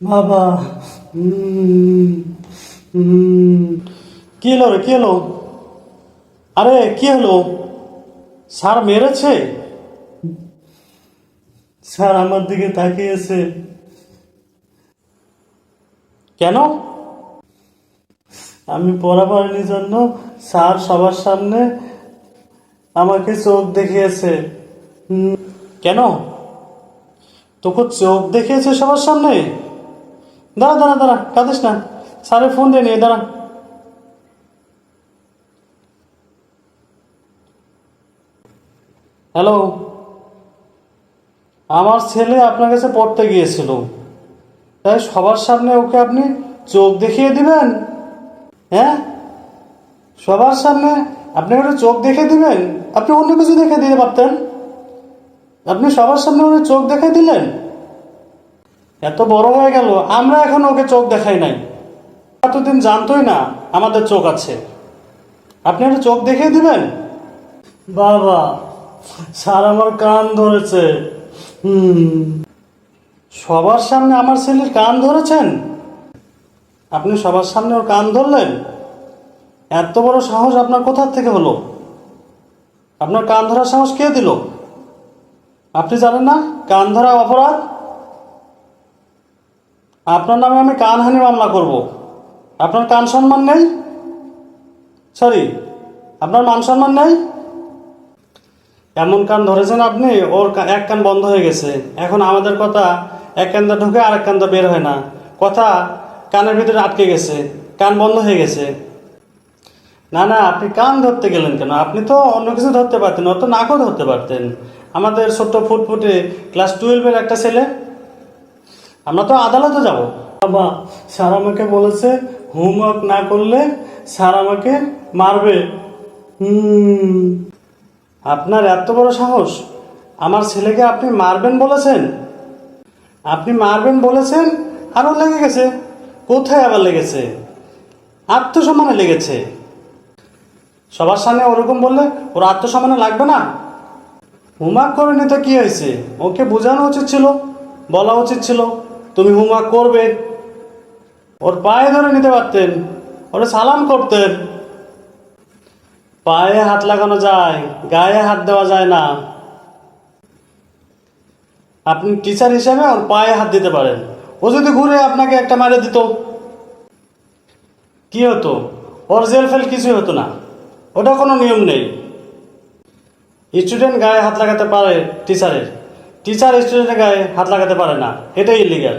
বাবা কি হলো রে, কি হলো? আরে, কি হলো? স্যার মেরেছে? স্যার আমার দিকে তাকিয়েছে। কেন? আমি পড়া পারিনি জন্য স্যার সবার সামনে আমাকে চোখ দেখিয়েছে। কেন? তোকে চোখ দেখিয়েছে সবার সামনে? দাঁড়া দাঁড়া দাঁড়া, কাঁদিস না। স্যারের ফোন দিয়ে নিয়ে দাঁড়া। হ্যালো আমার ছেলে আপনার কাছে পড়তে গিয়েছিল। তাই সবার সামনে ওকে আপনি চোখ দেখিয়ে দিবেন? হ্যাঁ? সবার সামনে আপনি ওটা চোখ দেখে দিবেন? আপনি অন্য কিছু দেখে দিতে পারতেন? আপনি সবার সামনে ওকে চোখ দেখে দিলেন? এত বড় হয়ে গেল আমরা এখন ওকে চোখ দেখাই নাই। এতদিন জানতোই না আমাদের চোখ আছে। আপনি একটা চোখ দেখিয়ে দিবেন? বাবা স্যার আমার কান ধরেছে। সবার সামনে আমার ছেলের কান ধরেছেন? আপনি সবার সামনে ওর কান ধরলেন? এত বড় সাহস আপনার কোথার থেকে হলো? আপনার কান ধরার সাহস কে দিল? আপনি জানেন না? কান ধরা অপরাধ? আপনার নামে আমি কানহানি মামলা করব। আপনার কান সম্মান নেই? সরি আপনার মান সম্মান নেই? এমন কান ধরেছেন আপনি, ওর এক কান বন্ধ হয়ে গেছে। এখন আমাদের কথা এক কান্দা ঢুকে আর এক কান্দা বের হয় না। কথা কানের ভিতরে আটকে গেছে, কান বন্ধ হয়ে গেছে। না না, আপনি কান ধরতে গেলেন কেন? আপনি তো অন্য কিছু ধরতে পারতেন, অত নাকও ধরতে পারতেন। আমাদের ছোট্ট ফুটফুটে ক্লাস টুয়েলভের একটা ছেলে আমরা তো আদালতে যাব। বাবা স্যার আমাকে বলেছে হোমওয়ার্ক না করলে স্যার আমাকে মারবে। হুম। আপনার এত বড় সাহস? আমার ছেলেকে আপনি মারবেন বলেছেন? আপনি মারবেন বলেছেন আরও লেগে গেছে? কোথায় আবার লেগেছে? আত্মসম্মানে লেগেছে। সবার সামনে ওরকম বললে ওর আত্মসম্মানে লাগবে না? হোমওয়ার্ক করেনি তো কি হয়েছে? ওকে বোঝানো উচিত ছিল বলা উচিত ছিল। তুমি হোমওয়ার্ক করবে। ওর পায়ে ধরে নিতে পারতেন, ওরে সালাম করতেন। পায়ে হাত লাগানো যায়, গায়ে হাত দেওয়া যায় না। আপনি টিচার হিসেবে ওর পায়ে হাত দিতে পারেন। ও যদি ঘুরে আপনাকে একটা মারে দিত, কি হতো? ওর জেল ফেল কিছুই হতো না। ওটা কোনো নিয়ম নেই। স্টুডেন্ট গায়ে হাত লাগাতে পারে টিচারের টিচার স্টুডেন্টের গায়ে হাত লাগাতে পারে না। এটাই ইলিগাল